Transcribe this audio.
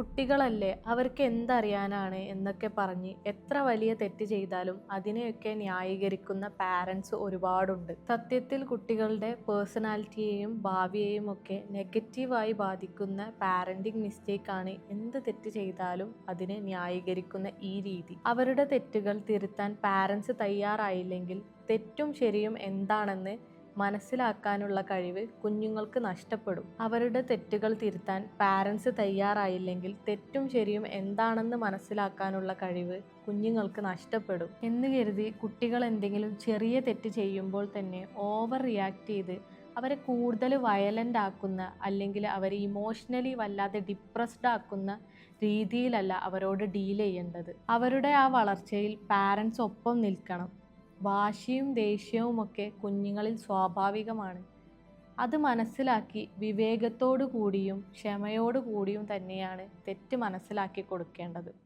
കുട്ടികളല്ലേ അവർക്ക് എന്തറിയാനാണ് എന്നൊക്കെ പറഞ്ഞ് എത്ര വലിയ തെറ്റ് ചെയ്താലും അതിനെയൊക്കെ ന്യായീകരിക്കുന്ന പാരൻസ് ഒരുപാടുണ്ട്. സത്യത്തിൽ കുട്ടികളുടെ പേഴ്സണാലിറ്റിയെയും ഭാവിയെയും ഒക്കെ നെഗറ്റീവായി ബാധിക്കുന്ന പാരന്റിങ് മിസ്റ്റേക്കാണ് എന്ത് തെറ്റ് ചെയ്താലും അതിനെ ന്യായീകരിക്കുന്ന ഈ രീതി. അവരുടെ തെറ്റുകൾ തിരുത്താൻ പാരൻസ് തയ്യാറായില്ലെങ്കിൽ തെറ്റും ശരിയും എന്താണെന്ന് മനസ്സിലാക്കാനുള്ള കഴിവ് കുഞ്ഞുങ്ങൾക്ക് നഷ്ടപ്പെടും. അവരുടെ തെറ്റുകൾ തിരുത്താൻ പാരൻസ് തയ്യാറായില്ലെങ്കിൽ തെറ്റും ശരിയും എന്താണെന്ന് മനസ്സിലാക്കാനുള്ള കഴിവ് കുഞ്ഞുങ്ങൾക്ക് നഷ്ടപ്പെടും. എന്ന് കരുതി കുട്ടികൾ എന്തെങ്കിലും ചെറിയ തെറ്റ് ചെയ്യുമ്പോൾ തന്നെ ഓവർ റിയാക്ട് ചെയ്ത് അവരെ കൂടുതൽ വയലന്റ് ആക്കുന്ന അല്ലെങ്കിൽ അവരെ ഇമോഷണലി വല്ലാതെ ഡിപ്രസ്ഡ് ആക്കുന്ന രീതിയിലല്ല അവരോട് ഡീൽ ചെയ്യേണ്ടത്. അവരുടെ ആ വളർച്ചയിൽ പാരൻസ് ഒപ്പം നിൽക്കണം. വാശിയും ദേഷ്യവും ഒക്കെ കുഞ്ഞുങ്ങളിൽ സ്വാഭാവികമാണ്. അത് മനസ്സിലാക്കി വിവേകത്തോടു കൂടിയും ക്ഷമയോടു കൂടിയും തന്നെയാണ് തെറ്റ് മനസ്സിലാക്കി കൊടുക്കേണ്ടത്.